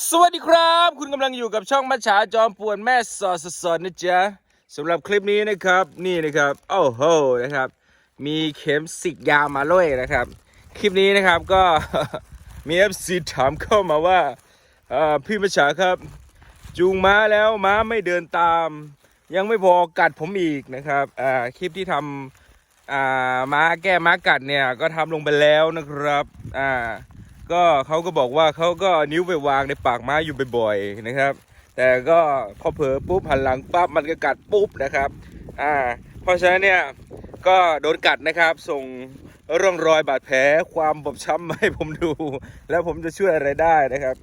สวัสดีครับ คุณกำลังอยู่กับช่องมัจฉาจอมป่วนแม่สอดสดนะจ๊ะสำหรับคลิปนี้นะครับนี่นะครับโอ้โหนะครับ มีเข็มสิกยามาด้วยนะครับ คลิปนี้นะครับก็มี FC ถามเข้ามาว่าพี่มัจฉาครับ จูงม้าแล้วม้าไม่เดินตาม ยังไม่พอกัดผมอีกนะครับคลิปที่ทำม้าแก้ม้ากัดเนี่ยก็ทำลงไปแล้วนะครับอ่า ก็เขาก็บอกว่าเขาก็นิ้วไปวางในปากม้าอยู่บ่อยๆนะครับ แต่ก็พอเผลอปุ๊บหันหลังปั๊บมันก็กัดปุ๊บนะครับอ่าเพราะฉะนั้นเนี่ยก็โดนกัดนะครับส่งร่องรอยบาดแผลความบอบช้ำมาให้ผมดู แล้วผมจะช่วยอะไรได้นะครับ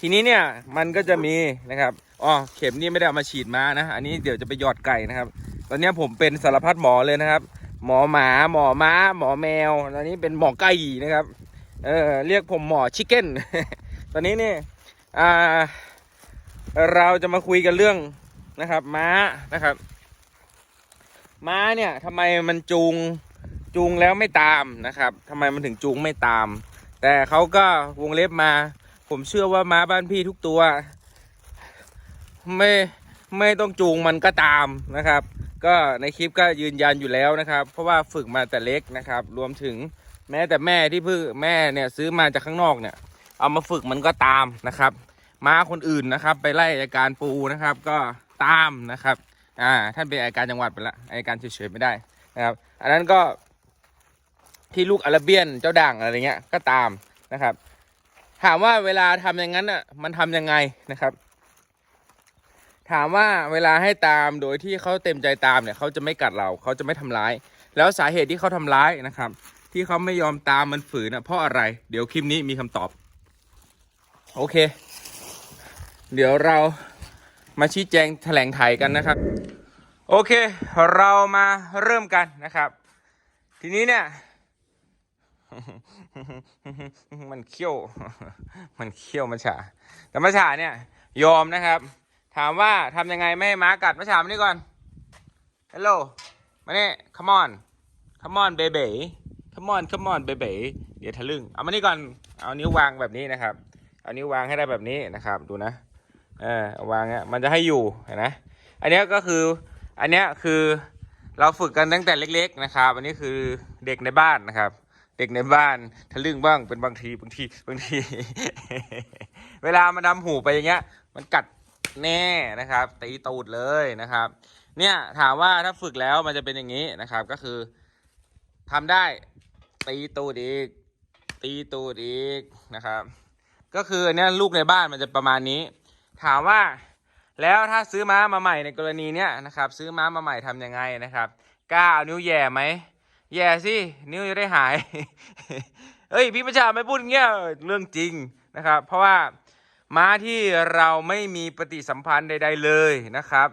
ทีนี้เนี่ยมันก็จะมีนะครับอ๋อเข็มนี่ไม่ได้เอามาฉีดม้านะ อันนี้เดี๋ยวจะไปหยอดไก่นะครับ ตอนนี้ผมเป็นสารพัดหมอเลยนะครับ หมอหมาหมอม้า หมอแมวตอนนี้เป็นหมอไก่นะครับ เออเรียกผมหมอชิคเก้น ตอนนี้นี่อ่าเราจะมาคุยกันเรื่องนะครับม้านะครับ ม้าเนี่ยทำไมมันจูงจูงแล้วไม่ตามนะครับทำไมมันถึงจูงไม่ตาม แต่เขาก็วงเล็บมา ผมเชื่อว่าม้าบ้านพี่ทุกตัว ไม่ไม่ต้องจูงมันก็ตามนะครับ ก็ในคลิปก็ยืนยันอยู่แล้วนะครับ เพราะว่าฝึกมาแต่เล็กนะครับ รวมถึง แม้แต่แม่ที่เพิ่งแม่เนี่ยซื้อมาจากข้างนอกเนี่ย เอามาฝึกมันก็ตามนะครับม้าคนอื่นนะครับ ไปไล่อาการปูนะครับ ก็ตามนะครับ อ่า ท่านเป็นอาการจังหวัดไปละอาการเฉยๆไม่ได้นะครับ อันนั้นก็ที่ลูกอาราเบียนเจ้าด่างอะไรเงี้ยก็ตามนะครับ ถามว่าเวลาทำอย่างนั้นอะมันทำยังไงนะครับ ถามว่าเวลาให้ตามโดยที่เขาเต็มใจตามเนี่ยเขาจะไม่กัดเราเขาจะไม่ทำร้าย แล้วสาเหตุที่เขาทำร้ายนะครับ ที่เขาไม่ยอมตามมันฝืนนะเพราะอะไร เดี๋ยวคลิปนี้มีคำตอบ โอเค เดี๋ยวเรามาชี้แจงแถลงไขกันนะครับ โอเค เรามาเริ่มกันนะครับ ทีนี้เนี่ย มันเขี้ยว มันเขี้ยวมัชฉาแต่มัชฉาเนี่ย ยอมนะครับ ถามว่าทำยังไงไม่ให้ม้ากัดมัชฉามานี่ก่อนฮัลโหลมาเนี่ come on come on baby come on come on baby เดี๋ยวทะลึ่ง เอามานี่ก่อน เอานิ้ววางแบบนี้นะครับ เอานิ้ววางให้ได้แบบนี้นะครับ ดูนะ เออวางเนี้ยมันจะให้อยู่เห็นไหมอันนี้ก็คือ อันนี้คือเราฝึกกันตั้งแต่เล็ก ๆ นะครับ อันนี้คือเด็กในบ้านนะครับ เด็กในบ้านทะลึ่งบ้างเป็นบางทีบางทีบางที เวลามันดำหูไปอย่างเงี้ย มันกัดแน่นะครับ ตีตูดเลยนะครับ เนี่ยถามว่าถ้าฝึกแล้วมันจะเป็นอย่างนี้นะครับ ก็คือทำได้ ตีตูดอีก ตีตูดอีกนะครับ ก็คือเนี้ยลูกในบ้านมันจะประมาณนี้ ถามว่าแล้วถ้าซื้อม้ามาใหม่ในกรณีเนี้ยนะครับ ซื้อม้ามาใหม่ทำยังไงนะครับกล้าเอานิ้วแย่ไหมแย่สินิ้วจะได้หายเฮ้ยพี่ประชาไม่พูดเงี้ยเรื่องจริงนะครับ เพราะว่าม้าที่เราไม่มีปฏิสัมพันธ์ใด ๆเลยนะครับ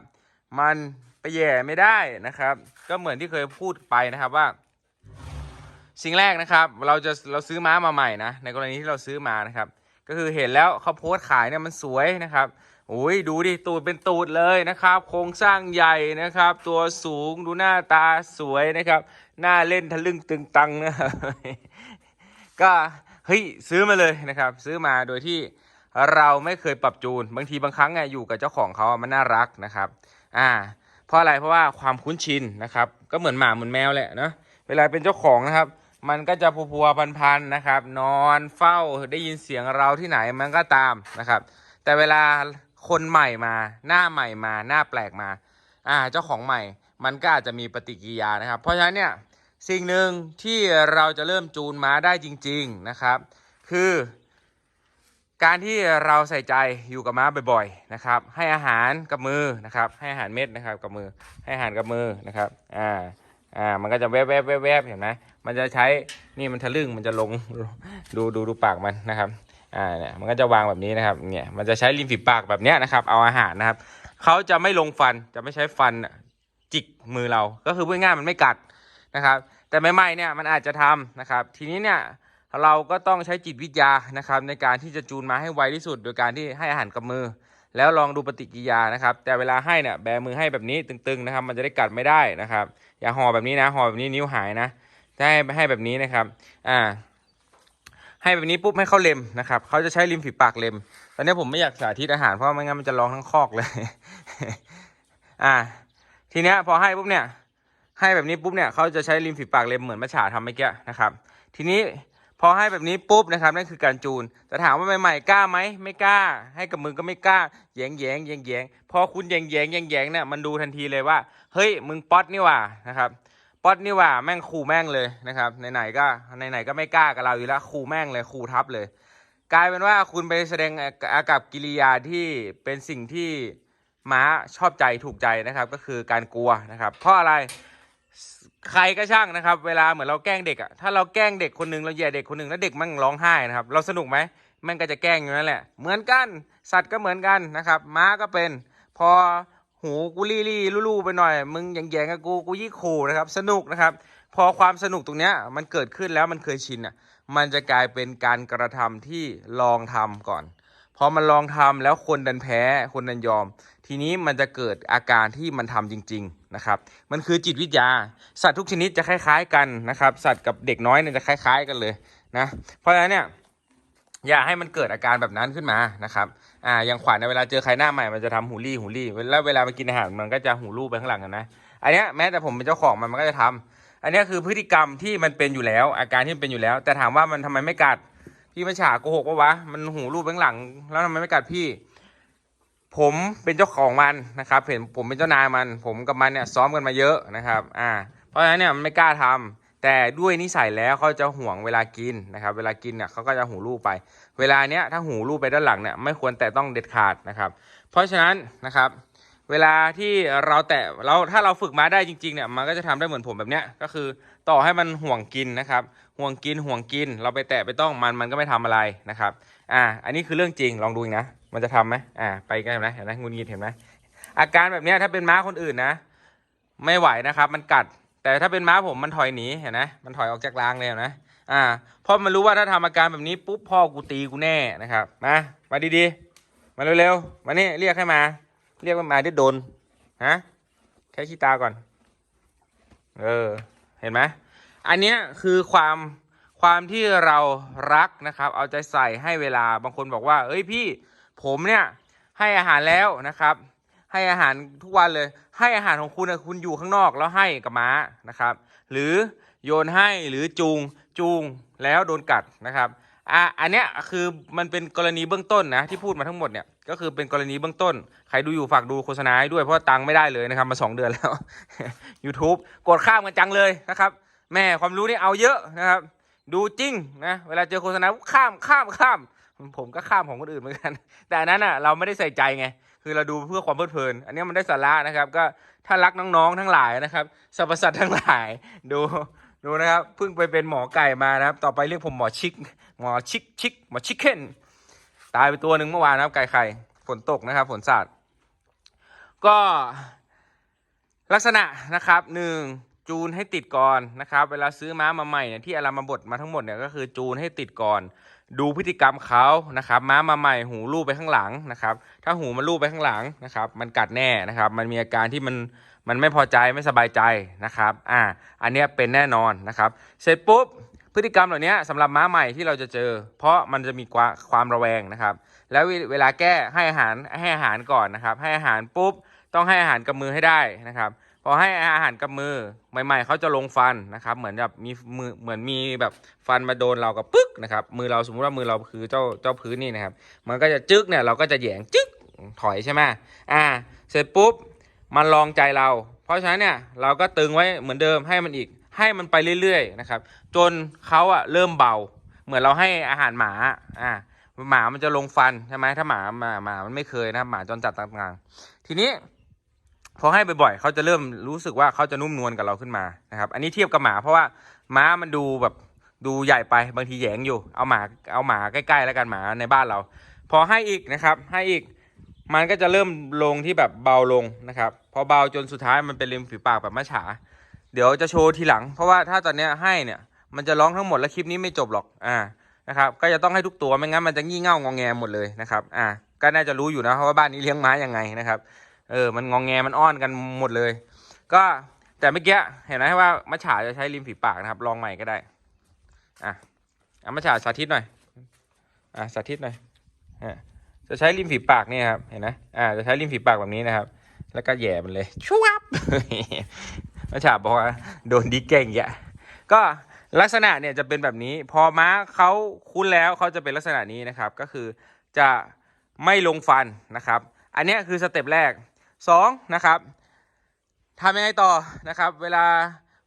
มันไปแย่ไม่ได้นะครับ ก็เหมือนที่เคยพูดไปนะครับว่า สิ่งแรกนะครับ เราจะเราซื้อม้ามาใหม่นะ ในกรณีที่เราซื้อมานะครับ ก็คือเห็นแล้วเขาโพสต์ขายเนี่ยมันสวยนะครับโอ้ยดูดิตูดเป็นตูดเลยนะครับ โครงสร้างใหญ่นะครับ ตัวสูงดูหน้าตาสวยนะครับ หน้าเล่นทะลึ่งตึงตังนะครับก็เฮ้ยซื้อมาเลยนะครับ ซื้อมาโดยที่เราไม่เคยปรับจูน บางทีบางครั้งอะอยู่กับเจ้าของเขาอะมันน่ารักนะครับอ่าเพราะอะไรเพราะว่าความคุ้นชินนะครับ ก็เหมือนหมาเหมือนแมวแหละเนาะเวลาเป็นเจ้าของนะครับ มันก็จะพัวๆพันๆนะครับ นอนเฝ้าได้ยินเสียงเราที่ไหนมันก็ตามนะครับ แต่เวลาคนใหม่มาหน้าใหม่มาหน้าแปลกมา อ่าเจ้าของใหม่ มันก็อาจจะมีปฏิกิริยานะครับ เพราะฉะนั้นเนี่ยสิ่งหนึ่งที่เราจะเริ่มจูนม้าได้จริง ๆนะครับ คือ การที่เราใส่ใจอยู่กับม้าบ่อย ๆนะครับ ให้อาหารกับมือนะครับ ให้อาหารเม็ดนะครับกับมือให้อาหารกับมือนะครับอ่า อ่ามันก็จะแวบแวบแวบแวบเห็นไหมมันจะใช้นี่มันทะลึ่งมันจะลงดูดูดูปากมันนะครับอ่าเนี่ยมันก็จะวางแบบนี้นะครับเนี่ยมันจะใช้ริมฝีปากแบบเนี้ยนะครับ เอาอาหารนะครับเขาจะไม่ลงฟันจะไม่ใช้ฟันจิกมือเราก็คือพูดง่ายมันไม่กัดนะครับ แต่ใหม่ๆเนี่ยมันอาจจะทำนะครับ ทีนี้เนี่ยเราก็ต้องใช้จิตวิทยานะครับ ในการที่จะจูนมาให้ไวที่สุด โดยการที่ให้อาหารกับมือ แล้วลองดูปฏิกิริยานะครับ แต่เวลาให้เนี่ยแบมือให้แบบนี้ตึงๆนะครับ มันจะได้กัดไม่ได้นะครับ อย่าห่อแบบนี้นะห่อแบบนี้นิ้วหายนะจะให้ให้แบบนี้นะครับ อ่า ให้แบบนี้ปุ๊บให้เขาเล็มนะครับเขาจะใช้ริมฝีปากเล็ม ตอนนี้ผมไม่อยากสาธิตอาหารเพราะไม่งั้นมันจะร้องทั้งคอกเลย อ่า ทีเนี้ยพอให้ปุ๊บเนี่ย ให้แบบนี้ปุ๊บเนี่ยเขาจะใช้ริมฝีปากเล็มเหมือนมะฉาทำเมื่อกี้นะครับ ทีนี้ พอให้แบบนี้ปุ๊บนะครับนั่นคือการจูน แต่ถามว่าใหม่ๆกล้าไหมไม่กล้า ให้กับมือก็ไม่กล้าแยงแยงแยงแยงพอคุณแยงแยงแยงแยงเนี่ยมันดูทันทีเลยว่า เฮ้ยมึงป๊อตนี่ว่านะครับป๊อตนี่ว่าแม่งขู่แม่งเลยนะครับไหนๆก็ไหนๆก็ไม่กล้ากับเราอยู่แล้วขู่แม่งเลยขู่ทับเลย กลายเป็นว่าคุณไปแสดงอากับกิริยาที่เป็นสิ่งที่ม้าชอบใจถูกใจนะครับ ก็คือการกลัวนะครับ เพราะอะไร ใครก็ช่างนะครับ เวลาเหมือนเราแกล้งเด็กอะถ้าเราแกล้งเด็กคนหนึ่งเราแย่เด็กคนหนึ่งแล้วเด็กมันร้องไห้นะครับ เราสนุกไหมมันก็จะแกล้งอยู่นั่นแหละ เหมือนกัน สัตว์ก็เหมือนกันนะครับ ม้าก็เป็น พอหูกูรี่รี่ลู่ๆไปหน่อย มึงแย่งๆกับกูกูยี่ขู่นะครับ สนุกนะครับ พอความสนุกตรงเนี้ยมันเกิดขึ้นแล้วมันเคยชินอะมันจะกลายเป็นการกระทำที่ลองทำก่อนพอมันลองทำแล้วคนดันแพ้คนดันยอม ทีนี้มันจะเกิดอาการที่มันทำจริง ๆนะครับ มันคือจิตวิทยา สัตว์ทุกชนิดจะคล้ายๆกันนะครับ สัตว์กับเด็กน้อยเนี่ยจะคล้ายๆกันเลยนะ เพราะฉะนั้นเนี่ยอย่าให้มันเกิดอาการแบบนั้นขึ้นมานะครับ อ่า อย่างขวัญเนี่ยเวลาเจอใครหน้าใหม่ มันจะทำหูรี่หูรี่ แล้วเวลาไปกินอาหารมันก็จะหูรูปไปข้างหลังกันนะ อันนี้แม้แต่ผมเป็นเจ้าของมันมันก็จะทำอันนี้คือพฤติกรรมที่มันเป็นอยู่แล้ว อาการที่มันเป็นอยู่แล้ว แต่ถามว่ามันทำไมไม่กัด พี่มาฉาโกหกปะวะ มันหูรูปไปข้างหลัง แล้วทำไมไม่กัดพี่ ผมเป็นเจ้าของมันนะครับเห็นผมเป็นเจ้านายมัน ผมกับมันเนี่ยซ้อมกันมาเยอะนะครับอ่าเพราะฉะนั้นเนี่ยมันไม่กล้าทำแต่ด้วยนิสัยแล้วเขาจะห่วงเวลากินนะครับ เวลากินเนี่ยเขาก็จะหูรูปไป เวลาเนี้ยถ้าหูรูปไปด้านหลังเนี่ยไม่ควรแต่ต้องเด็ดขาดนะครับ เพราะฉะนั้นนะครับ เวลาที่เราแตะเราถ้าเราฝึกมาได้จริงๆเนี่ยมันก็จะทำได้เหมือนผมแบบเนี้ยก็คือต่อให้มันห่วงกินนะครับ ห่วงกินห่วงกิน เราไปแตะไปต้องมันมันก็ไม่ทำอะไรนะครับ อ่า อันนี้คือเรื่องจริงลองดูอีกนะ มันจะทำไหมอ่า ไปกันเห็นไหมเห็นไหมงุนงิดเห็นไหมอาการแบบนี้ถ้าเป็นม้าคนอื่นนะ ไม่ไหวนะครับ มันกัด แต่ถ้าเป็นม้าผมมันถอยหนีเห็นไหมมันถอยออกจากรางเลยนไหมอ่าเพราะมันรู้ว่าถ้าทำอาการแบบนี้ปุ๊บพ่อกูตีกูแน่นะครับมามาดีๆ มาเร็วๆมานี่เรียกให้มา เรียกมันมาได้โดนฮะแค่ขี้ตาก่อน เออ เห็นไหมอันเนี้ยคือความ ความที่เรารักนะครับ เอาใจใส่ให้เวลาบางคนบอกว่า เอ้ยพี่ผมเนี่ยให้อาหารแล้วนะครับ ให้อาหารทุกวันเลย ให้อาหารของคุณนะคุณอยู่ข้างนอกแล้วให้กับม้านะครับ หรือโยนให้หรือจูงจูงแล้วโดนกัดนะครับอะอันเนี้ยคือมันเป็นกรณีเบื้องต้นนะที่พูดมาทั้งหมดเนี่ยก็คือเป็นกรณีเบื้องต้น ใครดูอยู่ฝากดูโฆษณาให้ด้วยเพราะาตังค์ไม่ได้เลยนะครับมาสองเดือนแล้ว YouTube กดข้ามกันจังเลยนะครับ แม่ความรู้นี่เอาเยอะนะครับ ดูจริงนะเวลาเจอโฆษณาข้ามข้ามข้ามผมก็ข้ามของคนอื่นเหมือนกัน แต่อันนั้นอะเราไม่ได้ใส่ใจไงคือเราดูเพื่อความเพลิดเพลิน อันนี้มันได้สาระนะครับ ก็ถ้ารักน้องๆทั้งหลายนะครับสรรพสัตว์ทั้งหลาย ดูดูนะครับเพิ่งไปเป็นหมอไก่มานะครับ ต่อไปเรียกผมหมอชิกหมอชิกชิกหมอชิคเก้นตายไปตัวหนึ่งเมื่อวานนะครับไก่ไข่ฝนตกนะครับฝนสาดก็ลักษณะนะครับหนึ่ง จูนให้ติดก่อนนะครับ เวลาซื้อม้ามาใหม่เนี่ยที่อารามาบดมาทั้งหมดเนี่ยก็คือจูนให้ติดก่อน ดูพฤติกรรมเขานะครับ ม้ามาใหม่หูลูบไปข้างหลังนะครับ ถ้าหูมันลูบไปข้างหลังนะครับ มันกัดแน่นะครับ มันมีอาการที่มันมันไม่พอใจไม่สบายใจนะครับ อ่า อันเนี้ยเป็นแน่นอนนะครับ เสร็จปุ๊บพฤติกรรมเหล่านี้สำหรับม้าใหม่ที่เราจะเจอ เพราะมันจะมีความระแวงนะครับ แล้วเวลาแก้ให้อาหารให้อาหารก่อนนะครับ ให้อาหารปุ๊บต้องให้อาหารกับมือให้ได้นะครับ พอให้อาหารกับมือใหม่ ๆเขาจะลงฟันนะครับ เหมือนแบบมีมือเหมือนมีแบบฟันมาโดนเรากับปึ๊กนะครับ มือเราสมมุติว่ามือเราคือเจ้าเจ้าพื้นนี่นะครับ มันก็จะจึ๊กเนี่ยเราก็จะแยงจึ๊กถอยใช่ไหมอ่า เสร็จปุ๊บมันลองใจเรา เพราะฉะนั้นเนี่ยเราก็ตึงไว้เหมือนเดิมให้มันอีกให้มันไปเรื่อยๆนะครับ จนเขาอะเริ่มเบา เหมือนเราให้อาหารหมาอ่าหมามันจะลงฟันใช่ไหมถ้าหมาหมาหมามันไม่เคยนะหมาจนจัดต่างๆ ทีนี้ พอให้บ่อยๆเขาจะเริ่มรู้สึกว่าเขาจะนุ่มนวลกับเราขึ้นมานะครับ อันนี้เทียบกับหมาเพราะว่าม้ามันดูแบบดูใหญ่ไปบางทีแยงอยู่ เอาหมาเอาหมาใกล้ๆแล้วกันหมาในบ้านเรา พอให้อีกนะครับ ให้อีกมันก็จะเริ่มลงที่แบบเบาลงนะครับ พอเบาจนสุดท้ายมันเป็นริมฝีปากแบบมะฉา เดี๋ยวจะโชว์ทีหลัง เพราะว่าถ้าตอนนี้ให้เนี่ยมันจะร้องทั้งหมดแล้วคลิปนี้ไม่จบหรอกอ่านะครับก็จะต้องให้ทุกตัวไม่งั้นมันจะงี่เง่างองแงหมดเลยนะครับอ่าก็น่าจะรู้อยู่นะเพราะว่าบ้านนี้เลี้ยงม้ายังไงนะครับ เออมันงองแงมันอ้อนกันหมดเลย ก็แต่เมื่อกี้เห็นไหมว่ามัจฉาจะใช้ริมฝีปากนะครับลองใหม่ก็ได้อะอะมาฉาสาธิตหน่อยอะสาธิตหน่อยอะจะใช้ริมฝีปากเนี่ยครับเห็นไหมอ่าจะใช้ริมฝีปากแบบนี้นะครับ แล้วก็แย่มันเลยชวบมาฉาบอกว่าโดนดีเก่งแยะก็ลักษณะเนี่ยจะเป็นแบบนี้ พอม้าเขาคุ้นแล้วเขาจะเป็นลักษณะนี้นะครับ ก็คือจะไม่ลงฟันนะครับ อันนี้คือสเต็ปแรก สองนะครับทำยังไงต่อนะครับเวลา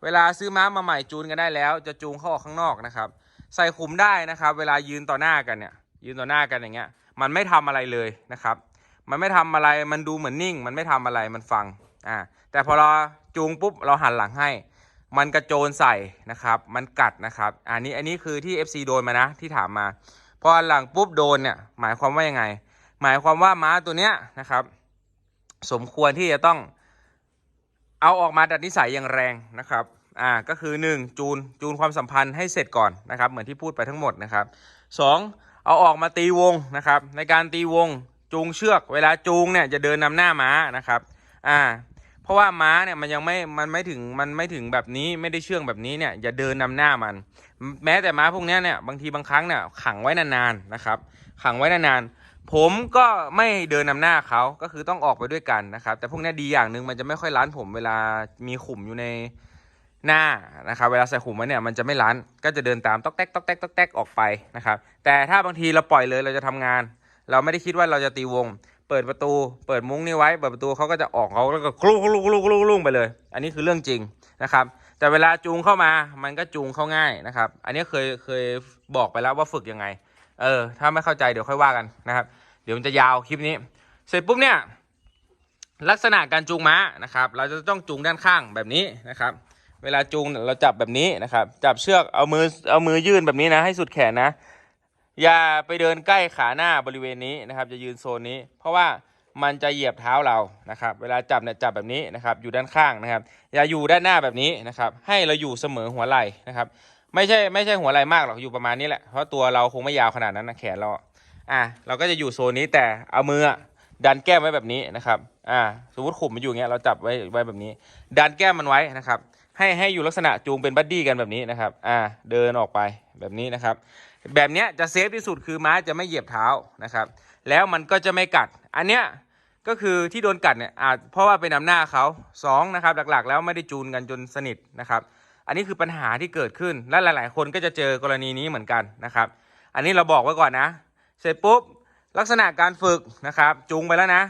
เวลาซื้อม้ามาใหม่จูนกันได้แล้ว จะจูงเข้าออกข้างนอกนะครับ ใส่ขุมได้นะครับ เวลายืนต่อหน้ากันเนี่ยยืนต่อหน้ากันอย่างเงี้ยมันไม่ทำอะไรเลยนะครับ มันไม่ทำอะไรมันดูเหมือนนิ่ง มันไม่ทำอะไรมันฟังอ่าแต่พอเราจูงปุ๊บเราหันหลังให้ มันกระโจนใส่นะครับ มันกัดนะครับอันนี้อันนี้คือที่ FC โดนมานะที่ถามมาพอหันหลังปุ๊บโดนเนี่ยหมายความว่ายังไง หมายความว่าม้าตัวเนี้ยนะครับ สมควรที่จะต้องเอาออกมาดัดนิสัยอย่างแรงนะครับอ่าก็คือ 1 จูนจูนความสัมพันธ์ให้เสร็จก่อนนะครับ เหมือนที่พูดไปทั้งหมดนะครับ 2. เอาออกมาตีวงนะครับ ในการตีวงจูงเชือก เวลาจูงเนี่ยจะเดินนำหน้าม้านะครับอ่าเพราะว่าม้าเนี่ยมันยังไม่มันไม่ถึงมันไม่ถึงแบบนี้ไม่ได้เชื่องแบบนี้เนี่ยอย่าเดินนำหน้ามัน แม้แต่ม้าพวกนี้เนี่ยบางทีบางครั้งเนี่ยขังไว้นานๆนะครับ ขังไว้นานๆ ผมก็ไม่เดินนำหน้าเขาก็คือต้องออกไปด้วยกันนะครับ แต่พวกนี้ดีอย่างหนึ่งมันจะไม่ค่อยร้านผมเวลามีขุมอยู่ในหน้านะครับ เวลาใส่ขุมไว้เนี่ยมันจะไม่ร้านก็จะเดินตามต๊อกแต๊กต๊อกแต๊กต๊อกแต๊กออกไปนะครับ แต่ถ้าบางทีเราปล่อยเลยเราจะทำงาน เราไม่ได้คิดว่าเราจะตีวง เปิดประตู เปิดมุ้งนี่ไว้ เปิดประตูเขาก็จะออกเขาแล้วก็กลุ้งลุ้งลุ้งลุ้งลุ้งไปเลย อันนี้คือเรื่องจริงนะครับ แต่เวลาจูงเข้ามามันก็จูงเข้าง่ายนะครับ อันนี้เคยเคยบอกไปแล้วว่าฝึกยังไง เออ ถ้าไม่เข้าใจเดี๋ยวค่อยว่ากันนะครับ เดี๋ยวมันจะยาวคลิปนี้ เสร็จปุ๊บเนี่ย ลักษณะการจูงม้านะครับ เราจะต้องจูงด้านข้างแบบนี้นะครับ เวลาจูงเราจับแบบนี้นะครับ จับเชือกเอามือเอามือยื่นแบบนี้นะให้สุดแขนนะ อย่าไปเดินใกล้ขาหน้าบริเวณนี้นะครับ จะยืนโซนนี้ เพราะว่ามันจะเหยียบเท้าเรานะครับ เวลาจับเนี่ยจับแบบนี้นะครับ อยู่ด้านข้างนะครับ อย่าอยู่ด้านหน้าแบบนี้นะครับ ให้เราอยู่เสมอหัวไหล่นะครับ ไม่ใช่ไม่ใช่หัวไหล่มากหรอกอยู่ประมาณนี้แหละเพราะตัวเราคงไม่ยาวขนาดนั้นนะแขนเราอะเราก็จะอยู่โซนนี้แต่เอามือดันแก้มไว้แบบนี้นะครับ อ่า สมมติขุมมันอยู่เงี้ยเราจับไว้ไว้แบบนี้ ดันแก้มมันไว้นะครับ ให้ให้อยู่ลักษณะจูงเป็นบัดดี้กันแบบนี้นะครับ อ่า เดินออกไปแบบนี้นะครับ แบบเนี้ยจะเซฟที่สุดคือม้าจะไม่เหยียบเท้านะครับ แล้วมันก็จะไม่กัด อันเนี้ยก็คือที่โดนกัดเนี่ยอาจเพราะว่าไปนำหน้าเขาสองนะครับ หลักๆ แล้วไม่ได้จูนกันจนสนิทนะครับ อันนี้คือปัญหาที่เกิดขึ้นและหลาย ๆ คนก็จะเจอกรณีนี้เหมือนกันนะครับ อันนี้เราบอกไว้ก่อนนะ เสร็จปุ๊บลักษณะการฝึกนะครับจูงไปแล้วนะ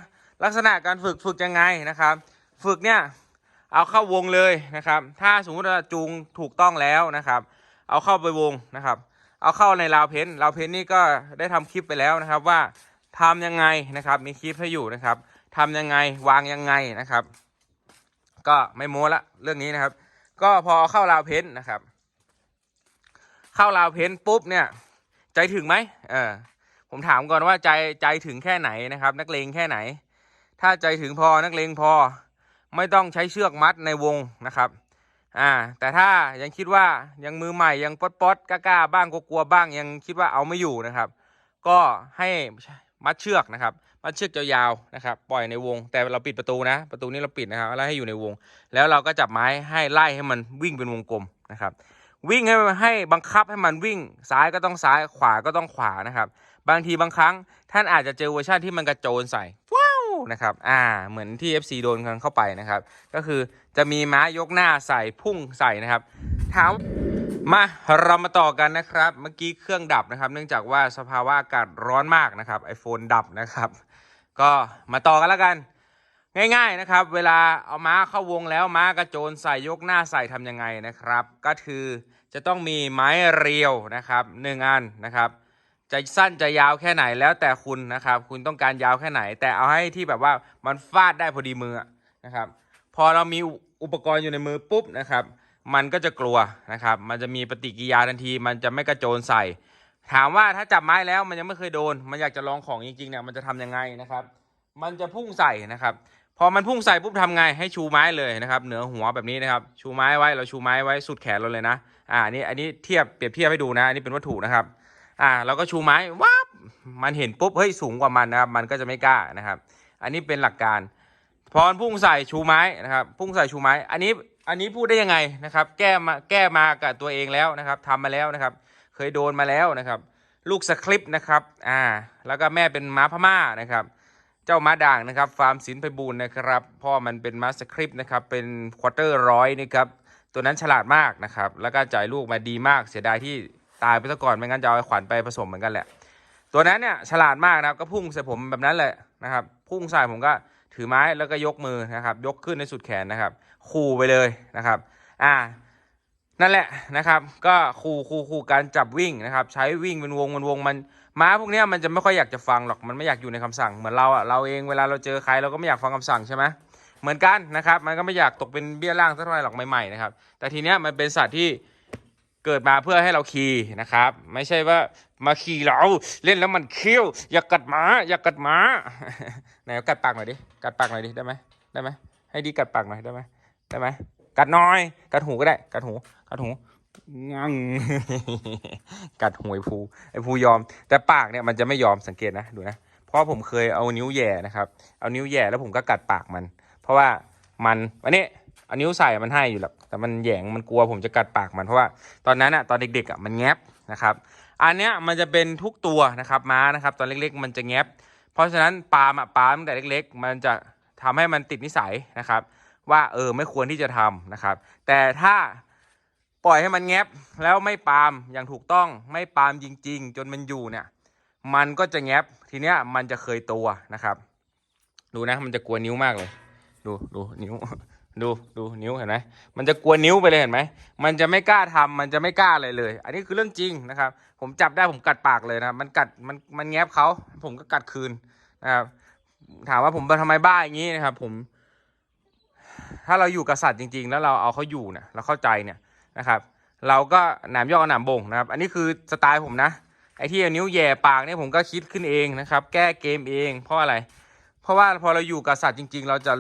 ลักษณะการฝึกฝึกยังไงนะครับ ฝึกเนี่ยเอาเข้าวงเลยนะครับ ถ้าสมมติว่าจูงถูกต้องแล้วนะครับ เอาเข้าไปวงนะครับ เอาเข้าในราวเพ้นราวเพ้นนี่ก็ได้ทำคลิปไปแล้วนะครับว่าทำยังไงนะครับ มีคลิปให้อยู่นะครับทำยังไงวางยังไงนะครับ ก็ไม่โม้ละเรื่องนี้นะครับ ก็พอเข้าราวเพ้นท์นะครับ เข้าราวเพ้นท์ปุ๊บเนี่ยใจถึงไหมเออผมถามก่อนว่าใจใจถึงแค่ไหนนะครับ นักเลงแค่ไหน ถ้าใจถึงพอนักเลงพอไม่ต้องใช้เชือกมัดในวงนะครับอ่าแต่ถ้ายังคิดว่ายังมือใหม่ยังป๊อดป๊อดกล้าๆบ้างกลัวๆบ้างยังคิดว่าเอาไม่อยู่นะครับ ก็ให้มัดเชือกนะครับ มัดเชือกยาวๆนะครับปล่อยในวง แต่เราปิดประตูนะ ประตูนี้เราปิดนะครับแล้วให้อยู่ในวง แล้วเราก็จับไม้ให้ไล่ให้มันวิ่งเป็นวงกลมนะครับวิ่งให้มันให้บังคับให้มันวิ่งซ้ายก็ต้องซ้ายขวาก็ต้องขวานะครับ บางทีบางครั้งท่านอาจจะเจอเวอร์ชันที่มันกระโจนใส่ว้าวนะครับอ่าเหมือนที่ FC โดนกันเข้าไปนะครับ ก็คือจะมีม้ายกหน้าใส่พุ่งใส่นะครับถามมาเรามาต่อกันนะครับ เมื่อกี้เครื่องดับนะครับ เนื่องจากว่าสภาวะอากาศร้อนมากนะครับ iPhone ดับนะครับ ก็มาต่อกันแล้วกัน ง่าย ๆนะครับ เวลาเอาม้าเข้าวงแล้วม้ากระโจนใส่ยกหน้าใส่ทำยังไงนะครับ ก็คือจะต้องมีไม้เรียวนะครับหนึ่งอันนะครับ จะสั้นจะยาวแค่ไหนแล้วแต่คุณนะครับ คุณต้องการยาวแค่ไหน แต่เอาให้ที่แบบว่ามันฟาดได้พอดีมือนะครับ พอเรามีอุปกรณ์อยู่ในมือปุ๊บนะครับ มันก็จะกลัวนะครับ มันจะมีปฏิกิริยาทันที มันจะไม่กระโจนใส่ ถามว่าถ้าจับไม้แล้วมันยังไม่เคยโดน มันอยากจะลองของจริงๆเนี่ยมันจะทำยังไงนะครับ มันจะพุ่งใส่นะครับ พอมันพุ่งใส่ปุ๊บทำไงให้ชูไม้เลยนะครับ เหนือหัวแบบนี้นะครับ ชูไม้ไว้เราชูไม้ไว้สุดแขนเราเลยนะ อ่าอันนี้อันนี้เทียบเปรียบเทียบให้ดูนะอันนี้เป็นวัตถุนะครับ อ่าเราก็ชูไม้วับมันเห็นปุ๊บเฮ้ยสูงกว่ามันนะครับ มันก็จะไม่กล้านะครับ อันนี้เป็นหลักการ พอพุ่งใส่ชูไม้นะครับ พุ่งใส่ชูไม้ อันนี้อันนี้พูดได้ยังไงนะครับ แก้มาแก้มากับตัวเองแล้วนะครับทำมาแล้วนะครับ ยโดนมาแล้วนะครับ ลูกสคริปต์นะครับอ่าแล้วก็แม่เป็นม้าพม่านะครับเจ้าม้าด่างนะครับฟาร์มสินไพบูลย์นะครับพ่อมันเป็นม้าสคริปต์นะครับเป็นควอเตอร์ร้อยนะครับตัวนั้นฉลาดมากนะครับแล้วก็จ่ายลูกมาดีมากเสียดายที่ตายไปซะก่อนไม่งั้นจะเอาขวัญไปผสมเหมือนกันแหละ ตัวนั้นเนี่ยฉลาดมากนะครับก็พุ่งใส่ผมแบบนั้นเลยนะครับพุ่งใส่ผมก็ถือไม้แล้วก็ยกมือนะครับยกขึ้นในสุดแขนนะครับขู่ไปเลยนะครับอ่า นั่นแหละนะครับ ก็คู่คู่คู่การจับวิ่งนะครับ ใช้วิ่งเป็นวงเป็นวงมันม้าพวกนี้มันจะไม่ค่อยอยากจะฟังหรอกมันไม่อยากอยู่ในคำสั่งเหมือนเราอะเราเองเวลาเราเจอใครเราก็ไม่อยากฟังคำสั่งใช่ไหมเหมือนกันนะครับ มันก็ไม่อยากตกเป็นเบี้ยล่างสักเท่าไหร่หรอกใหม่ๆนะครับ แต่ทีเนี้ยมันเป็นสัตว์ที่เกิดมาเพื่อให้เราขี่นะครับ ไม่ใช่ว่ามาขี่เราเล่นแล้วมันเคี้ยว อย่ากัดหมาอย่ากัดหมาไหนกัดปากหน่อยดิกัดปากหน่อยดิได้ไหมได้ไหมให้ดีกัดปากหน่อยได้ไหมได้ไหม กัดน้อย กัดหูก็ได้ กัดหู กัดหู งัง กัดหูไอ้ภูไอ้ภูยอม แต่ปากเนี่ยมันจะไม่ยอมสังเกตนะดูนะ เพราะผมเคยเอานิ้วแย่นะครับ เอานิ้วแย่แล้วผมก็กัดปากมัน เพราะว่ามันวันนี้เอานิ้วใส่มันให้อยู่หรอกแต่มันแยงมันกลัวผมจะกัดปากมันเพราะว่าตอนนั้นอะตอนเด็กๆอะมันแงบนะครับอันเนี้ยมันจะเป็นทุกตัวนะครับม้านะครับตอนเล็กๆ มันจะแงบเพราะฉะนั้นปาล์มอะปาล์มตั้งแต่เล็ก ๆ มันจะทำให้มันติดนิสัยนะครับ ว่าเออไม่ควรที่จะทำนะครับ แต่ถ้าปล่อยให้มันแงบแล้วไม่ปาล์มอย่างถูกต้องไม่ปาล์มจริง ๆ จนมันอยู่เนี่ย มันก็จะแงบทีเนี้ยมันจะเคยตัวนะครับ ดูนะมันจะกลัวนิ้วมากเลย ดูดูนิ้ว ดูดูนิ้วเห็นไหมมันจะกลัวนิ้วไปเลยเห็นไหมมันจะไม่กล้าทำมันจะไม่กล้าอะไรเลย อันนี้คือเรื่องจริงนะครับ ผมจับได้ผมกัดปากเลยนะมันกัดมันมันแงบเขาผมก็กัดคืนนะครับถามว่าผมทำไมบ้าอย่างนี้นะครับ ผม ถ้าเราอยู่กับสัตว์จริง ๆ แล้วเราเอาเขาอยู่เนี่ยเราเข้าใจเนี่ยนะครับ เราก็หนามย่อหนามบ่งนะครับ อันนี้คือสไตล์ผมนะไอ้ที่เอานิ้วแย่ปากเนี่ยผมก็คิดขึ้นเองนะครับ แก้เกมเอง เพราะอะไร เพราะว่าพอเราอยู่กับสัตว์จริง ๆ เราจะ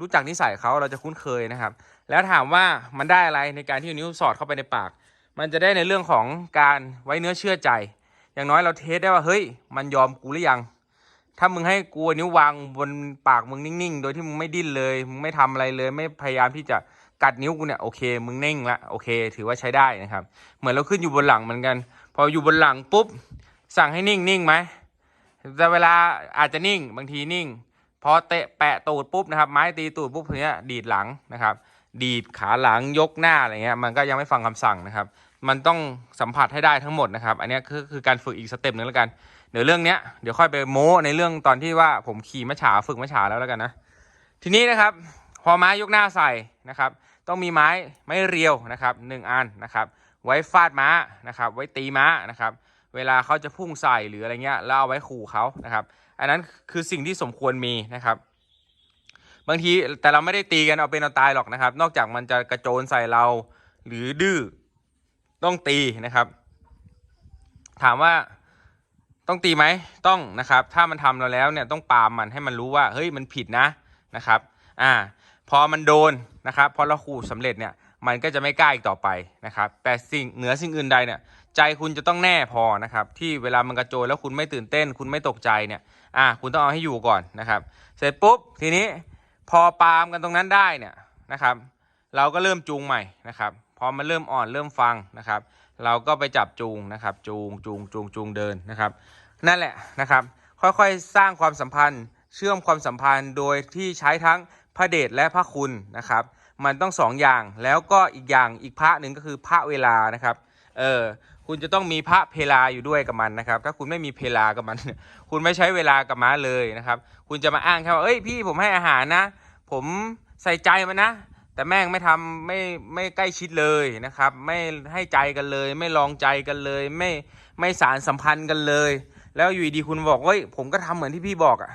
รู้จักนิสัยเขาเราจะคุ้นเคยนะครับ แล้วถามว่ามันได้อะไรในการที่เอานิ้วสอดเข้าไปในปาก มันจะได้ในเรื่องของการไว้เนื้อเชื่อใจ อย่างน้อยเราเทสได้ว่าเฮ้ย มันยอมกูหรือยัง ถ้ามึงให้กูนิ้ววางบนปากมึงนิ่งๆ โดยที่มึงไม่ดิ้นเลย มึงไม่ทำอะไรเลย ไม่พยายามที่จะกัดนิ้วกูเนี่ยโอเค มึงนิ่งละโอเค ถือว่าใช้ได้นะครับ เหมือนเราขึ้นอยู่บนหลังเหมือนกัน พออยู่บนหลังปุ๊บ สั่งให้นิ่งนิ่งไหมแต่เวลาอาจจะนิ่ง บางทีนิ่ง พอเตะแปะตูดปุ๊บนะครับ ไม้ตีตูดปุ๊บเนี้ยดีดหลังนะครับ ดีดขาหลังยกหน้าอะไรเงี้ย มันก็ยังไม่ฟังคำสั่งนะครับ มันต้องสัมผัสให้ได้ทั้งหมดนะครับ อันนี้คือคือการฝึกอีกสเต็ปหนึ่งแล้วกัน เดี๋ยวเรื่องเนี้ยเดี๋ยวค่อยไปโม้ในเรื่องตอนที่ว่าผมขี่มะฉาฝึกมะฉาแล้วแล้วกันนะทีนี้นะครับพอไม้ยกหน้าใส่นะครับ ต้องมีไม้ไม้เรียวนะครับหนึ่งอันนะครับ ไว้ฟาดม้านะครับ ไว้ตีม้านะครับ เวลาเขาจะพุ่งใส่หรืออะไรเงี้ยแล้วเอาไว้ขู่เขานะครับ อันนั้นคือสิ่งที่สมควรมีนะครับ บางทีแต่เราไม่ได้ตีกันเอาเป็นเอาตายหรอกนะครับ นอกจากมันจะกระโจนใส่เราหรือดื้อต้องตีนะครับ ถามว่า ต้องตีไหมต้องนะครับ ถ้ามันทำเราแล้วเนี่ยต้องปามมันให้มันรู้ว่าเฮ้ยมันผิดนะนะครับอ่าพอมันโดนนะครับพอเราขู่สำเร็จเนี่ยมันก็จะไม่กล้าอีกต่อไปนะครับ แต่สิ่งเหนือสิ่งอื่นใดเนี่ยใจคุณจะต้องแน่พอนะครับ ที่เวลามันกระโจนแล้วคุณไม่ตื่นเต้น คุณไม่ตกใจเนี่ยอ่าคุณต้องเอาให้อยู่ก่อนนะครับ เสร็จปุ๊บทีนี้พอปามกันตรงนั้นได้เนี่ยนะครับ เราก็เริ่มจูงใหม่นะครับพอมันเริ่มอ่อนเริ่มฟังนะครับ เราก็ไปจับจูงนะครับ จูงจูงจูงจูงเดินนะครับ นั่นแหละนะครับ ค่อยๆสร้างความสัมพันธ์ เชื่อมความสัมพันธ์โดยที่ใช้ทั้งพระเดชและพระคุณนะครับ มันต้องสองอย่างแล้วก็อีกอย่างอีกพระหนึ่งก็คือพระเวลานะครับเออคุณจะต้องมีพระเพลาอยู่ด้วยกับมันนะครับ ถ้าคุณไม่มีเพลากับมัน คุณไม่ใช้เวลากับม้าเลยนะครับ คุณจะมาอ้างแค่ว่าเอ้ยพี่ผมให้อาหารนะ ผมใส่ใจมันนะแต่แม่งไม่ทำไม่ไม่ใกล้ชิดเลยนะครับ ไม่ให้ใจกันเลย ไม่ลองใจกันเลย ไม่ไม่สารสัมพันธ์กันเลย แล้วอยู่ดีๆคุณบอกเฮ้ยผมก็ทำเหมือนที่พี่บอกอะ่ะ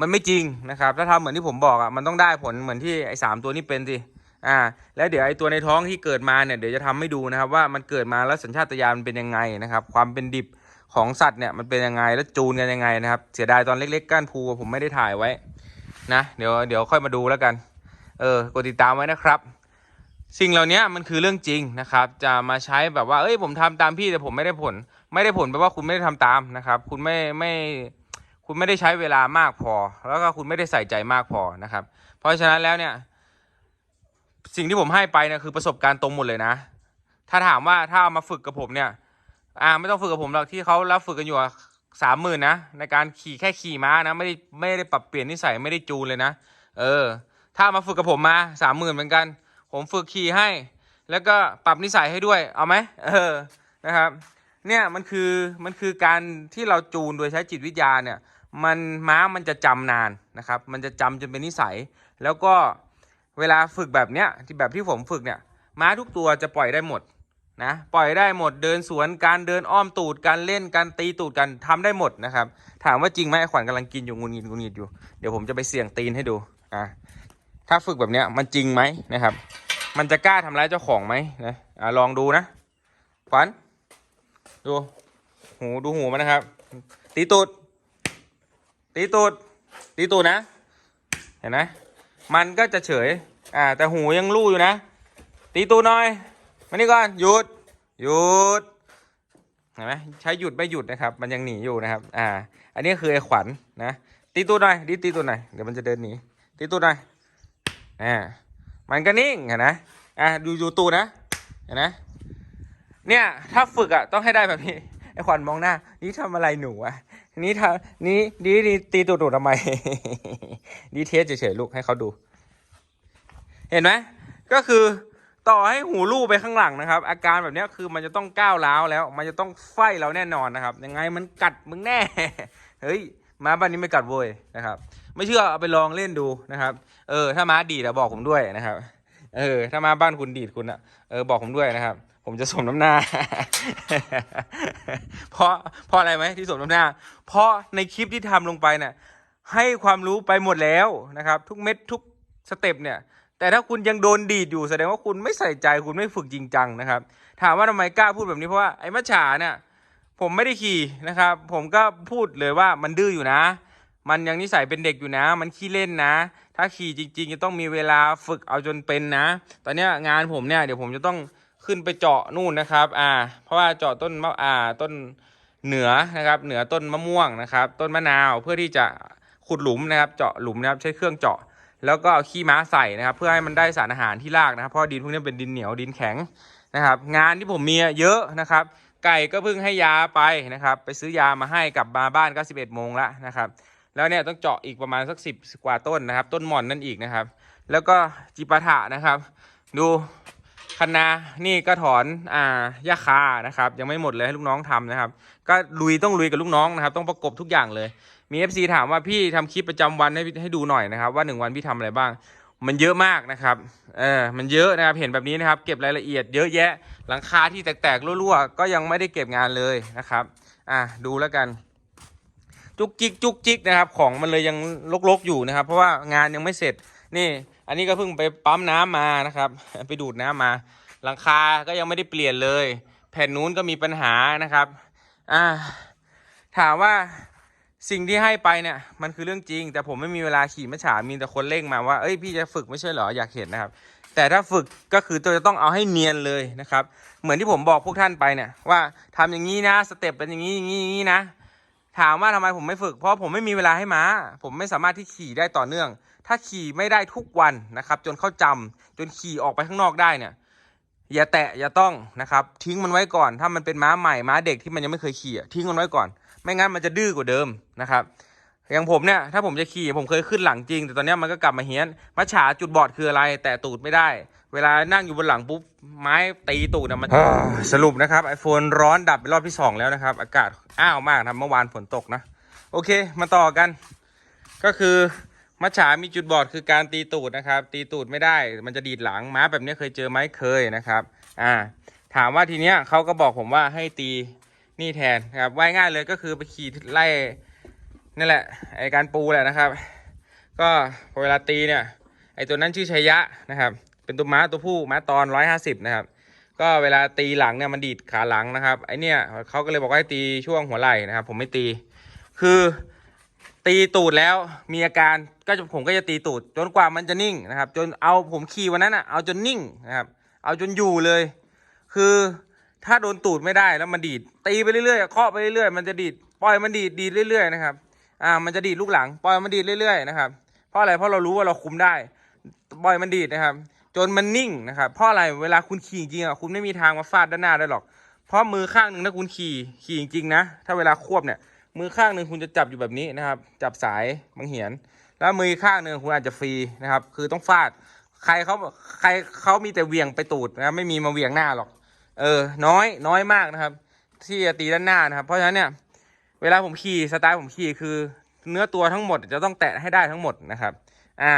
มันไม่จริงนะครับ ถ้าทำเหมือนที่ผมบอกอะ่ะมันต้องได้ผลเหมือนที่ไอ้สามตัวนี้เป็นสิอ่า แล้วเดี๋ยวไอ้ตัวในท้องที่เกิดมาเนี่ยเดี๋ยวจะทำให้ดูนะครับ ว่ามันเกิดมาแล้วสัญชาตญาณมันเป็นยังไงนะครับ ความเป็นดิบของสัตว์เนี่ยมันเป็นยังไงแล้วจูนกันยังไงนะครับ เสียดายตอนเล็ก ๆก้านภูผมไม่ได้ถ่ายไว้นะเดี๋ยวเดี๋ยวค่อยมาดูแล้วกันเออกดติดตามไว้นะครับ สิ่งเหล่านี้มันคือเรื่องจริงนะครับ จะมาใช้แบบว่าเอ้ยผมทำตามพี่แต่ผมไม่ได้ผล ไม่ได้ผลแปลว่าคุณไม่ได้ทำตามนะครับ คุณไม่ไม่คุณไม่ได้ใช้เวลามากพอ แล้วก็คุณไม่ได้ใส่ใจมากพอนะครับ เพราะฉะนั้นแล้วเนี่ยสิ่งที่ผมให้ไปเนี่ยคือประสบการณ์ตรงหมดเลยนะ ถ้าถามว่าถ้าเอามาฝึกกับผมเนี่ย อ่าไม่ต้องฝึกกับผมหรอกที่เขารับฝึกกันอยู่สามหมื่นนะในการขี่แค่ขี่ม้านะไม่ได้ไม่ได้ปรับเปลี่ยนนิสัยไม่ได้จูนเลยนะ เออ ถ้ามาฝึกกับผมมาสามหมื่นเหมือนกัน ผมฝึกขี่ให้ แล้วก็ปรับนิสัยให้ด้วยเอาไหมเออนะครับ เนี่ยมันคือมันคือการที่เราจูนโดยใช้จิตวิทยาเนี่ยมันม้ามันจะจำนานนะครับ มันจะจำจนเป็นนิสัย แล้วก็เวลาฝึกแบบเนี้ยที่แบบที่ผมฝึกเนี่ยม้าทุกตัวจะปล่อยได้หมดนะปล่อยได้หมดเดินสวนการเดินอ้อมตูดการเล่นการตีตูดกันทำได้หมดนะครับ ถามว่าจริงไหมไอ้ขวัญกำลังกินอยู่งุนงิดงุนงิดอยู่เดี๋ยวผมจะไปเสี่ยงตีนให้ดูอะถ้าฝึกแบบเนี้ยมันจริงไหมนะครับ มันจะกล้าทำร้ายเจ้าของไหมนะอะลองดูนะขวัญ ดู หูดูหูมันนะครับ ตีตูด ตีตูด ตีตูดนะ เห็นไหมมันก็จะเฉย อ่า แต่หูยังรู้อยู่นะ ตีตูดหน่อย มานี่ก่อน หยุด หยุด เห็นไหมใช้หยุดไม่หยุดนะครับ มันยังหนีอยู่นะครับ อ่า อันนี้คือไอ้ขวัญนะตีตูดหน่อย ดิตีตูดหน่อย เดี๋ยวมันจะเดินหนี ตีตูดหน่อย อ่า มันก็นิ่งเห็นไหมอ่าดูดูตูดนะ เห็นไหม เนี่ย ถ้าฝึกอะต้องให้ได้แบบนี้ไอ้ขวัญมองหน้า นี่ทำอะไรหนูอะ นี่ทำนี่นี่นี่ตีตูดหนูทำไมนี่เทสเฉยๆลูกให้เขาดู เห็นไหมก็คือต่อให้หูรูไปข้างหลังนะครับ อาการแบบนี้คือมันจะต้องก้าวร้าวแล้ว มันจะต้องไฟเราแน่นอนนะครับ ยังไงมันกัดมึงแน่ เฮ้ยม้าบ้านนี้ไม่กัดโวยนะครับ ไม่เชื่อเอาไปลองเล่นดูนะครับ เออ ถ้าม้าดีดอะบอกผมด้วยนะครับ เออ ถ้ามาบ้านคุณดีดคุณอะเออบอกผมด้วยนะครับ ผมจะสมน้ำหน้า เพราะเพราะอะไรไหมที่สมน้ำหน้า เพราะในคลิปที่ทำลงไปเนี่ยให้ความรู้ไปหมดแล้วนะครับ ทุกเม็ดทุกสเต็ปเนี่ย แต่ถ้าคุณยังโดนดีดอยู่แสดงว่าคุณไม่ใส่ใจคุณไม่ฝึกจริงจังนะครับ ถามว่าทำไมกล้าพูดแบบนี้เพราะว่าไอ้มัจฉาเนี่ยผมไม่ได้ขี่นะครับ ผมก็พูดเลยว่ามันดื้ออยู่นะ มันยังนิสัยเป็นเด็กอยู่นะ มันขี้เล่นนะ ถ้าขี่จริง ๆ จะต้องมีเวลาฝึกเอาจนเป็นนะ ตอนนี้งานผมเนี่ยเดี๋ยวผมจะต้อง ขึ้นไปเจาะนู่นนะครับ อ่า เพราะว่าเจาะต้นมะอ่าต้นเหนือนะครับ เหนือต้นมะม่วงนะครับ ต้นมะนาวเพื่อที่จะขุดหลุมนะครับ เจาะหลุมนะครับ ใช้เครื่องเจาะ แล้วก็เอาขี้ม้าใส่นะครับ เพื่อให้มันได้สารอาหารที่รากนะครับ เพราะดินพวกนี้เป็นดินเหนียวดินแข็งนะครับ งานที่ผมมีเยอะนะครับ ไก่ก็เพิ่งให้ยาไปนะครับ ไปซื้อยามาให้กลับมาบ้านก็11โมงละนะครับ แล้วเนี่ยต้องเจาะอีกประมาณสักสิบกว่าต้นนะครับ ต้นหม่อนนั่นอีกนะครับ แล้วก็จิปาถะนะครับ ดู คะนา นี่ก็ถอนอ่าหญ้าคานะครับ ยังไม่หมดเลยให้ลูกน้องทำนะครับ ก็ลุยต้องลุยกับลูกน้องนะครับ ต้องประกบทุกอย่างเลย มี FC ถามว่าพี่ทำคลิปประจำวันให้ให้ดูหน่อยนะครับ ว่าหนึ่งวันพี่ทำอะไรบ้าง มันเยอะมากนะครับ เออ มันเยอะนะครับ เห็นแบบนี้นะครับ เก็บรายละเอียดเยอะแยะ หลังคาที่แตกๆรั่วๆ ก็ยังไม่ได้เก็บงานเลยนะครับ อะดูแล้วกัน จุกจิกจุกจิกนะครับ ของมันเลยยังลกๆอยู่นะครับ เพราะว่างานยังไม่เสร็จ นี่ อันนี้ก็เพิ่งไปปั๊มน้ำมานะครับ ไปดูดน้ำมา หลังคาก็ยังไม่ได้เปลี่ยนเลย แผ่นนู้นก็มีปัญหานะครับ อ่า ถามว่าสิ่งที่ให้ไปเนี่ยมันคือเรื่องจริง แต่ผมไม่มีเวลาขี่มัจฉามีแต่คนเร่งมาว่าเอ้ยพี่จะฝึกไม่ใช่เหรออยากเห็นนะครับ แต่ถ้าฝึกก็คือตัวจะต้องเอาให้เนียนเลยนะครับ เหมือนที่ผมบอกพวกท่านไปเนี่ยว่าทำอย่างนี้นะสเต็ปเป็นอย่างนี้อย่างนี้อย่างนี้นะ ถามว่าทำไมผมไม่ฝึก เพราะผมไม่มีเวลาให้ม้า ผมไม่สามารถที่ขี่ได้ต่อเนื่อง ถ้าขี่ไม่ได้ทุกวันนะครับ จนเข้าจำจนขี่ออกไปข้างนอกได้เนี่ย อย่าแตะอย่าต้องนะครับ ทิ้งมันไว้ก่อน ถ้ามันเป็นม้าใหม่ม้าเด็กที่มันยังไม่เคยขี่ทิ้งมันไว้ก่อน ไม่งั้นมันจะดื้อกว่าเดิมนะครับ อย่างผมเนี่ยถ้าผมจะขี่ผมเคยขึ้นหลังจริง แต่ตอนเนี้ยมันก็กลับมาเฮี้ยนมัจฉาจุดบอดคืออะไร แต่ตูดไม่ได้ เวลานั่งอยู่บนหลังปุ๊บไม้ตีตูดนะมันสรุปนะครับไอโฟนร้อนดับเป็นรอบที่สองแล้วนะครับ อากาศอ้าวมากนะครับเมื่อวานฝนตกนะ โอเคมาต่อกัน ก็คือมัจฉามีจุดบอดคือการตีตูดนะครับ ตีตูดไม่ได้ มันจะดีดหลังม้าแบบนี้เคยเจอไหมเคยนะครับอ่าถามว่าทีเนี้ยเขาก็บอกผมว่าให้ตีนี่แทนนะครับว่ายง่ายเลยก็คือไปขี่ไล่ นี่แหละไอการปูแหละนะครับ ก็พอเวลาตีเนี่ยไอตัวนั้นชื่อชัยยะนะครับ เป็นตัวม้าตัวผู้ม้าตอนร้อยห้าสิบนะครับ ก็เวลาตีหลังเนี่ยมันดีดขาหลังนะครับไอเนี่ยเขาก็เลยบอกว่าให้ตีช่วงหัวไหล่นะครับ ผมไม่ตี คือตีตูดแล้วมีอาการก็ผมก็จะตีตูด จนกว่ามันจะนิ่งนะครับ จนเอาผมขี่วันนั้นอะเอาจนนิ่งนะครับ เอาจนอยู่เลย คือถ้าโดนตูดไม่ได้แล้วมันดีดตีไปเรื่อยๆเคาะไปเรื่อยๆมันจะดีดปล่อยมันดีดดีดเรื่อยๆนะครับ อ่ามันจะดีดลูกหลังปล่อยมันดีดเรื่อยๆนะครับเพราะอะไรเพราะเรารู้ว่าเราคุมได้ปล่อยมันดีดนะครับ จนมันนิ่งนะครับเพราะอะไรเวลาคุณขี่จริงอะคุณไม่มีทางมาฟาดด้านหน้าได้หรอก เพราะมือข้างหนึ่งถ้าคุณขี่ขี่จริงๆนะถ้าเวลาควบเนี่ยมือข้างหนึ่งคุณจะจับอยู่แบบนี้นะครับ จับสายบังเหียน แล้วมือข้างหนึ่งคุณอาจจะฟรีนะครับ คือต้องฟาด ใครเขาใครเขามีแต่เวียงไปตูดนะไม่มีมาเวียงหน้าหรอก เออ น้อยน้อยมากนะครับ ที่จะตีด้านหน้านะครับ เพราะฉะนั้นเนี่ย เวลาผมขี่สไตล์ผมขี่คือ เนื้อตัวทั้งหมดจะต้องแตะให้ได้ทั้งหมดนะครับ อ่า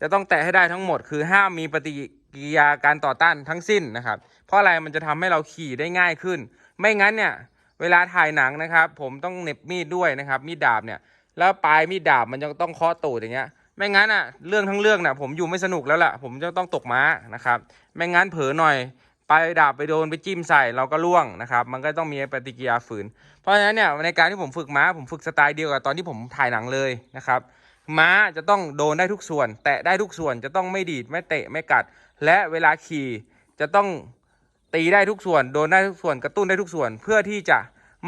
จะต้องแตะให้ได้ทั้งหมด คือห้ามมีปฏิกิริยาการต่อต้านทั้งสิ้นนะครับ เพราะอะไรมันจะทำให้เราขี่ได้ง่ายขึ้น ไม่งั้นเนี่ย เวลาถ่ายหนังนะครับ ผมต้องเน็บมีดด้วยนะครับมีดดาบเนี่ย แล้วปลายมีดดาบมันจะต้องเคาะตูดอย่างเงี้ยไม่งั้นอะเรื่องทั้งเรื่องน่ะผมอยู่ไม่สนุกแล้วล่ะ ผมจะต้องตกม้านะครับ ไม่งั้นเผลอหน่อย ปลายดาบไปโดนไปจิ้มใส่เราก็ล่วงนะครับ มันก็ต้องมีปฏิกิริยาฝืน เพราะฉะนั้นเนี่ยในการที่ผมฝึกม้าผมฝึกสไตล์เดียวกับตอนที่ผมถ่ายหนังเลยนะครับม้าจะต้องโดนได้ทุกส่วน แตะได้ทุกส่วนจะต้องไม่ดีดไม่เตะไม่กัด และเวลาขี่จะต้องตีได้ทุกส่วน โดนได้ทุกส่วนกระตุ้นได้ทุกส่วน เพื่อที่จะ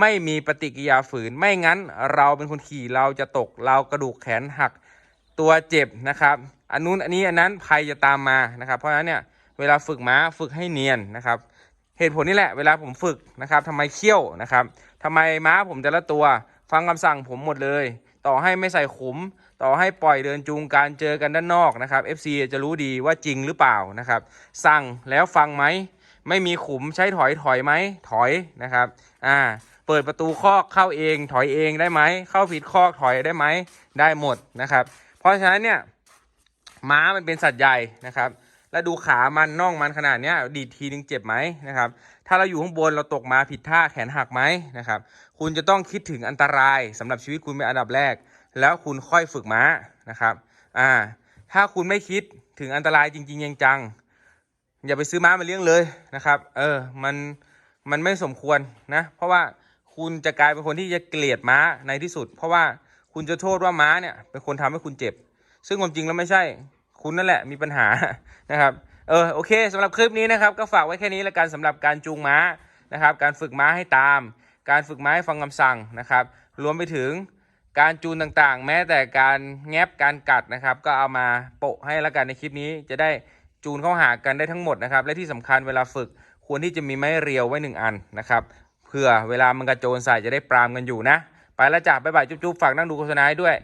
ไม่มีปฏิกิริยาฝืน ไม่งั้นเราเป็นคนขี่เราจะตกเรากระดูกแขนหักตัวเจ็บนะครับ อันนู้นอันนี้อันนั้นภัยจะตามมานะครับ เพราะฉะนั้นเนี่ย เวลาฝึกม้าฝึกให้เนียนนะครับ เหตุผลนี่แหละเวลาผมฝึกนะครับทำไมเขี้ยวนะครับทำไมม้าผมแต่ละตัวฟังคำสั่งผมหมดเลย ต่อให้ไม่ใส่ขุม ต่อให้ปล่อยเดินจูงการเจอกันด้านนอกนะครับ FC จะรู้ดีว่าจริงหรือเปล่านะครับ สั่งแล้วฟังไหมไม่มีขุมใช้ถอยถอยไหมถอยนะครับอ่าเปิดประตูคอกเข้าเอง ถอยเองได้ไหมเข้าผิดคอกถอยได้ไหมได้หมดนะครับ เพราะฉะนั้นเนี่ยม้ามันเป็นสัตว์ใหญ่นะครับ แล้วดูขามันน่องมันขนาดเนี้ยดีดทีนึงเจ็บไหมนะครับ ถ้าเราอยู่ข้างบนเราตกมาผิดท่าแขนหักไหมนะครับ คุณจะต้องคิดถึงอันตรายสำหรับชีวิตคุณเป็นอันดับแรก แล้วคุณค่อยฝึกม้านะครับ อ่า ถ้าคุณไม่คิดถึงอันตรายจริงๆจังอย่าไปซื้อม้ามาเลี้ยงเลยนะครับ เออ มัน มันไม่สมควรนะ เพราะว่าคุณจะกลายเป็นคนที่จะเกลียดม้าในที่สุด เพราะว่าคุณจะโทษว่าม้าเนี่ยเป็นคนทำให้คุณเจ็บ ซึ่งความจริงแล้วไม่ใช่ คุณนั่นแหละมีปัญหานะครับเออโอเคสำหรับคลิปนี้นะครับก็ฝากไว้แค่นี้แล้วกันสำหรับการจูงม้านะครับ การฝึกม้าให้ตาม การฝึกม้าให้ฟังคำสั่งนะครับ รวมไปถึงการจูนต่างๆ แม้แต่การแงบการกัดนะครับ ก็เอามาโปะให้แล้วกันในคลิปนี้จะได้จูนเข้าหากันได้ทั้งหมดนะครับ และที่สำคัญเวลาฝึกควรที่จะมีไม้เรียวไว้หนึ่งอันนะครับเผื่อเวลามันกระโจนใส่จะได้ปรามกันอยู่นะ ไปแล้วจ้ะบ๊ายบายจุ๊บๆฝากนั่งดูโฆษณาด้วย